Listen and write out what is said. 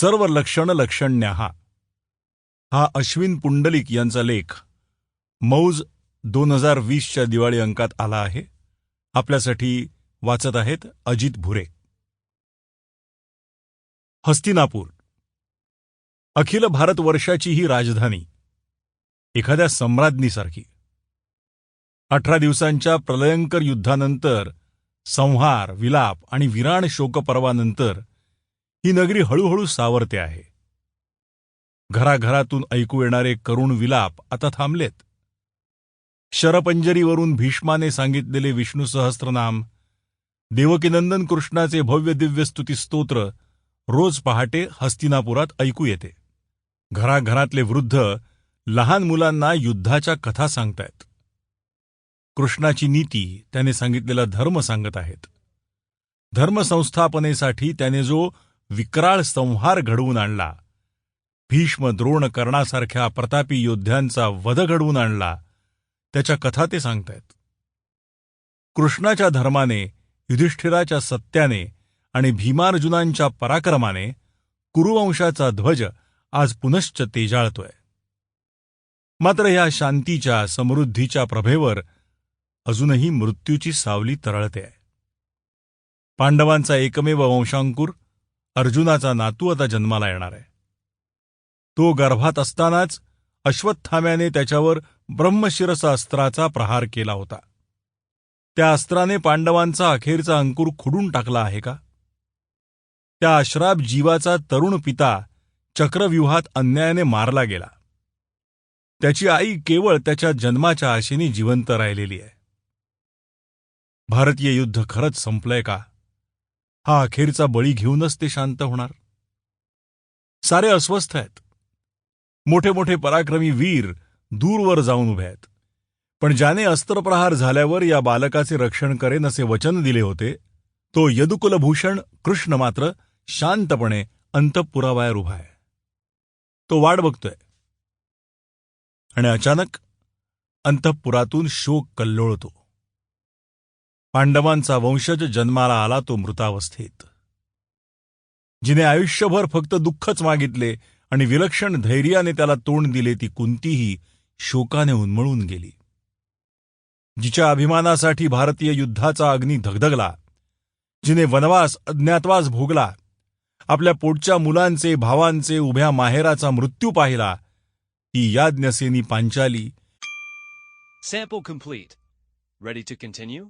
सर्व लक्षण लक्षण्या हा अश्विन पुंडलिक यांचा लेख मौज दोन हजार वीसच्या दिवाळी अंकात आला आहे. आपल्यासाठी वाचत आहेत अजित भुरे. हस्तिनापूर. अखिल भारतवर्षाची ही राजधानी एखाद्या सम्राज्ञीसारखी. अठरा दिवसांच्या प्रलयंकर युद्धानंतर संहार विलाप आणि विराण शोकपर्वानंतर ही नगरी हळूहळू सावरते आहे. घराघरातून ऐकू येणारे करुण विलाप आता थांबलेत. शरपंजरीवरून भीष्माने सांगितलेले विष्णू सहस्त्रनाम देवकीनंदन कृष्णाचे भव्य दिव्य स्तुती स्तोत्र रोज पहाटे हस्तिनापुरात ऐकू येते. घराघरातले वृद्ध लहान मुलांना युद्धाच्या कथा सांगतायत. कृष्णाची नीती त्याने सांगितलेला धर्म सांगत आहेत. धर्मसंस्थापनेसाठी त्याने जो विक्राळ संहार घडवून आणला. भीष्म द्रोण कर्णासारख्या प्रतापी योद्ध्यांचा वध घडवून आणला. त्याच्या कथा ते सांगतायत. कृष्णाच्या धर्माने युधिष्ठिराच्या सत्याने आणि भीमार्जुनांच्या पराक्रमाने कुरुवंशाचा ध्वज आज पुनश्च तेजाळतोय. मात्र या शांतीच्या समृद्धीच्या प्रभेवर अजूनही मृत्यूची सावली तरळते आहे. पांडवांचा एकमेव वंशांकुर अर्जुनाचा नातू आता जन्माला येणार आहे. तो गर्भात असतानाच अश्वत्थाम्याने त्याच्यावर ब्रह्मशिरस अस्त्राचा प्रहार केला होता. त्या अस्त्राने पांडवांचा अखेरचा अंकुर खुडून टाकला आहे का? त्या अश्राप जीवाचा तरुण पिता चक्रव्यूहात अन्यायाने मारला गेला. त्याची आई केवळ त्याच्या जन्माच्या आशेने जिवंत राहिलेली आहे. भारतीय युद्ध खरंच संपलंय का? हा अखेरचा बळी घेऊनच ते शांत होणार. सारे अस्वस्थ आहेत. मोठे मोठे पराक्रमी वीर दूरवर जाऊन उभे आहेत. पण ज्याने अस्त्रप्रहार झाल्यावर या बालकाचे रक्षण करेन असे वचन दिले होते तो यदुकुलभूषण कृष्ण मात्र शांतपणे अंतपुराबाहेर उभा आहे. तो वाट बघतोय. आणि अचानक अंतःपुरातून शोक कल्लोळतो. पांडवांचा वंशज जन्माला आला तो मृतावस्थेत जिने आयुष्यभर फक्त दुःखच मागितले आणि विलक्षण धैर्याने त्याला तोंड दिले ती कोणतीही शोकाने उन्मळून गेली जिच्या अभिमानासाठी भारतीय युद्धाचा अग्नी धगधगला जिने वनवास अज्ञातवास भोगला आपल्या पोटच्या मुलांचे भावांचे उभ्या माहेराचा मृत्यू पाहिला ती Yajnaseni Panchali Sample complete. Ready to continue?